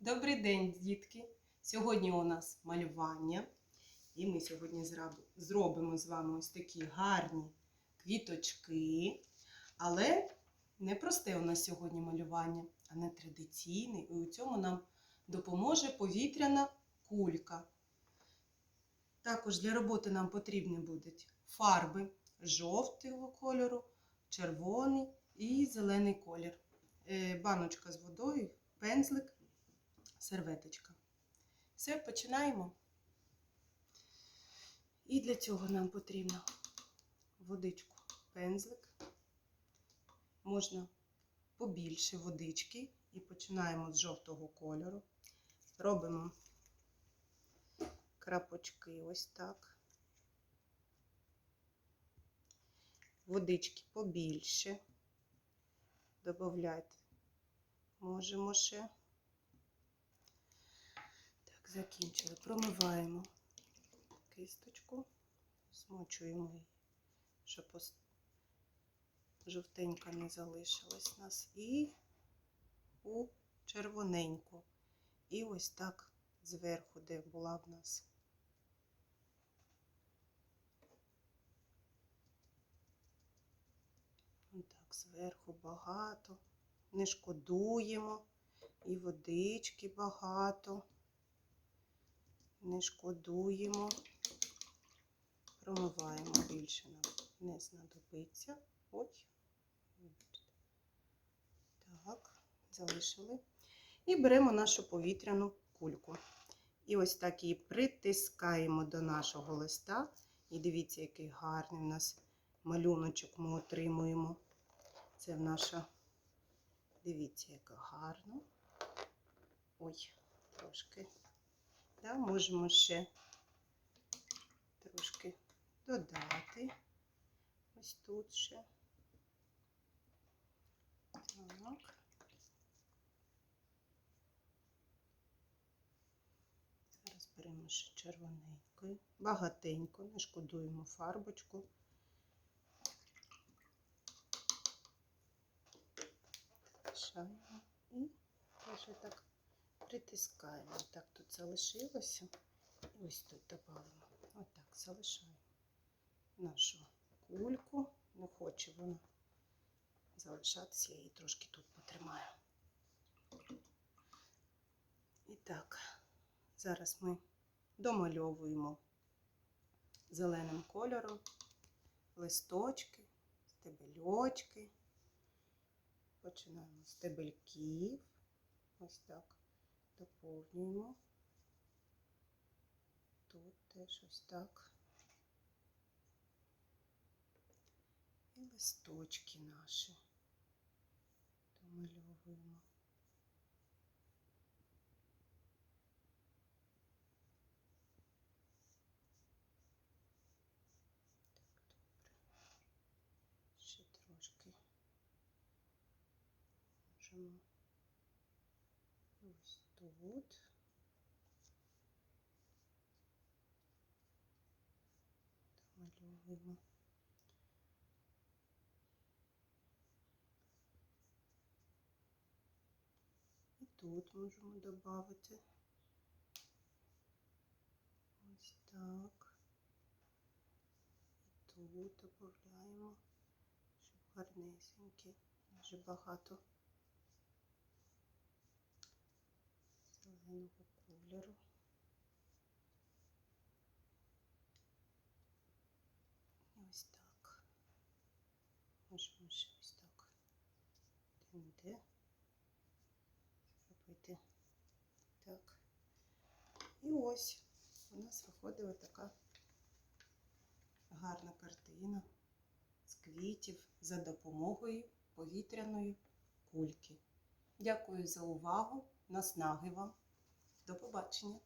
Добрий день, дітки! Сьогодні у нас малювання, і ми сьогодні зробимо з вами ось такі гарні квіточки. Але не просте у нас сьогодні малювання, а не традиційне. І у цьому нам допоможе повітряна кулька. Також для роботи нам потрібні будуть фарби жовтого кольору, червоний і зелений колір. Е, Баночка з водою, пензлик серветочка. Все, починаємо. І для цього нам потрібно водичку, пензлик. Можна побільше водички і починаємо з жовтого кольору. Робимо крапочки ось так. Водички побільше. Добавляйте. Можемо ще. Закінчили. Промиваємо кисточку, змочуємо її, щоб жовтенька не залишилась у нас. І у червоненьку. І ось так зверху, де була в нас. Так, зверху багато. Не шкодуємо. І водички багато не шкодуємо, промиваємо більше нам не знадобиться. Ось. Так, залишили. І беремо нашу повітряну кульку. І ось так її притискаємо до нашого листа. І дивіться, який гарний у нас малюночок ми отримуємо. Це наша, дивіться, яка гарно. Ой, трошки. Да, можемо ще трошки додати. Ось тут ще. Так. Зараз беремо ще червоненькою. Багатенько, не шкодуємо фарбочку. Мішаємо і теж так притискаємо. Так тут залишилося. Ось тут додаємо. Отак залишаємо нашу кульку. Не хоче вона залишатися, я її трошки тут потримаю. І так, зараз ми домальовуємо зеленим кольором листочки, стебельочки. Починаємо з стебельків. Ось так доповнюємо. Тут теж ось так. І листочки наші домальовуємо. Так, добре. Ще трошки можемо ось тут. Домальовуємо. І тут можемо додати. Ось так. І тут додаємо, щоб гарнесенькі, дуже багато зеленого кольору. Ось так. Можемо ще ось так де зробити так. І ось у нас виходила така гарна картина з квітів за допомогою повітряної кульки. Дякую за увагу. Наснаги вам. До побачення!